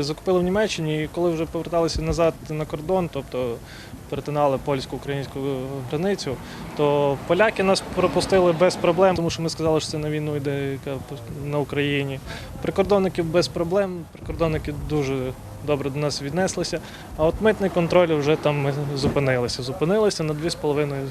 Закупили в Німеччині, і коли вже поверталися назад на кордон, тобто перетинали польсько-українську границю, то поляки нас пропустили без проблем, тому що ми сказали, що це на війну йде на Україні. Прикордонники без проблем, прикордонники дуже добре до нас віднеслися. А от митний контроль вже там ми зупинилися. Зупинилися на 2,5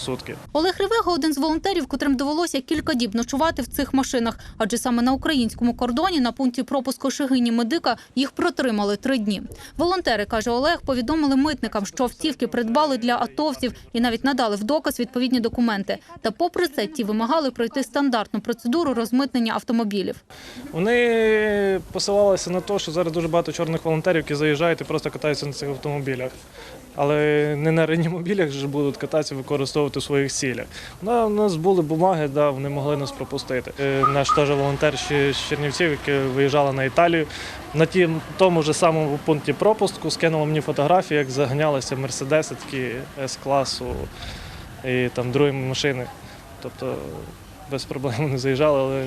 сутки. Олег Ревега – один з волонтерів, котрим довелося кілька діб ночувати в цих машинах. Адже саме на українському кордоні на пункті пропуску Шигині Медика їх протримали три дні. Волонтери, каже Олег, повідомили митникам, що автівки придбали для атовців і навіть надали в доказ відповідні документи. Та попри це ті вимагали пройти стандартну процедуру розмитнення автомобілів. Вони посилалися на те, що зараз дуже багато чорних волонтерів, які заїжджають і просто катаються на цих автомобілях. Але не на реанімобілях ж будуть кататися, використовувати в своїх цілях. Ну, у нас були бумаги, да, вони могли нас пропустити. Е, Наш теж волонтер з Чернівців, який виїжджала на Італію. На тім, тому ж самому пункті пропуску скинула мені фотографії, як заганялися мерседеси такі С-класу і там другі машини. Тобто без проблем не заїжджали, але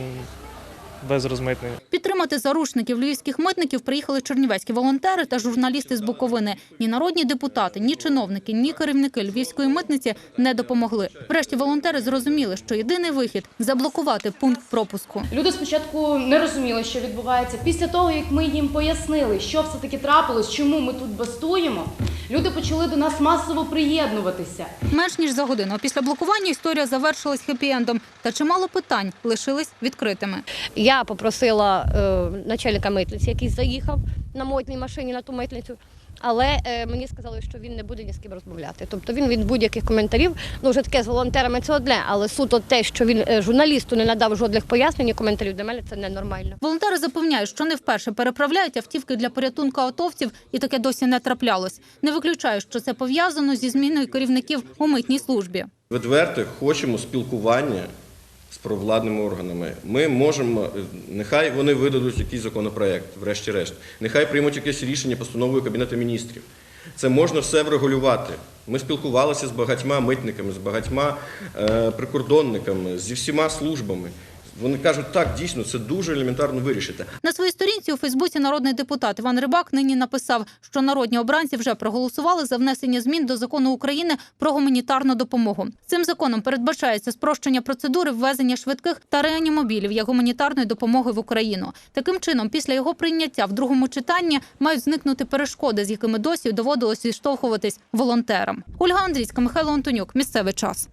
без розмитнення. Підтримати заручників львівських митників приїхали чернівецькі волонтери та журналісти з Буковини. Ні народні депутати, ні чиновники, ні керівники львівської митниці не допомогли. Врешті волонтери зрозуміли, що єдиний вихід заблокувати пункт пропуску. Люди спочатку не розуміли, що відбувається. Після того, як ми їм пояснили, що все таки трапилось, чому ми тут бастуємо, люди почали до нас масово приєднуватися. Менш ніж за годину після блокування історія завершилась хеппі-ендом, та чимало питань лишились відкритими. Я попросила е, начальника митниці, який заїхав на митній машині на ту митницю. Але е, мені сказали, що він не буде ні з ким розмовляти. Тобто він від будь-яких коментарів, ну вже таке з волонтерами це одне, але суто те, що він е, журналісту не надав жодних пояснень і коментарів для мене це ненормально. Волонтери запевняють, що не вперше переправляють автівки для порятунку атовців, і таке досі не траплялось. Не виключаю, що це пов'язано зі зміною керівників у митній службі. Відверто хочемо спілкування з провладними органами. Ми можемо, е, нехай вони видадуть якийсь законопроект, врешті-решт, нехай приймуть якесь рішення постановою Кабінету міністрів. Це можна все врегулювати. Ми спілкувалися з багатьма митниками, з багатьма е, прикордонниками, зі всіма службами. Вони кажуть, так, дійсно, це дуже елементарно вирішити. На своїй сторінці у Фейсбуці народний депутат Іван Рибак нині написав, що народні обранці вже проголосували за внесення змін до закону України про гуманітарну допомогу. Цим законом передбачається спрощення процедури ввезення швидких та реанімобілів як гуманітарної допомоги в Україну. Таким чином, після його прийняття в другому читанні мають зникнути перешкоди, з якими досі доводилось зіштовхуватись волонтерам. Ольга Андрійська, Михайло Антонюк. Місцевий час.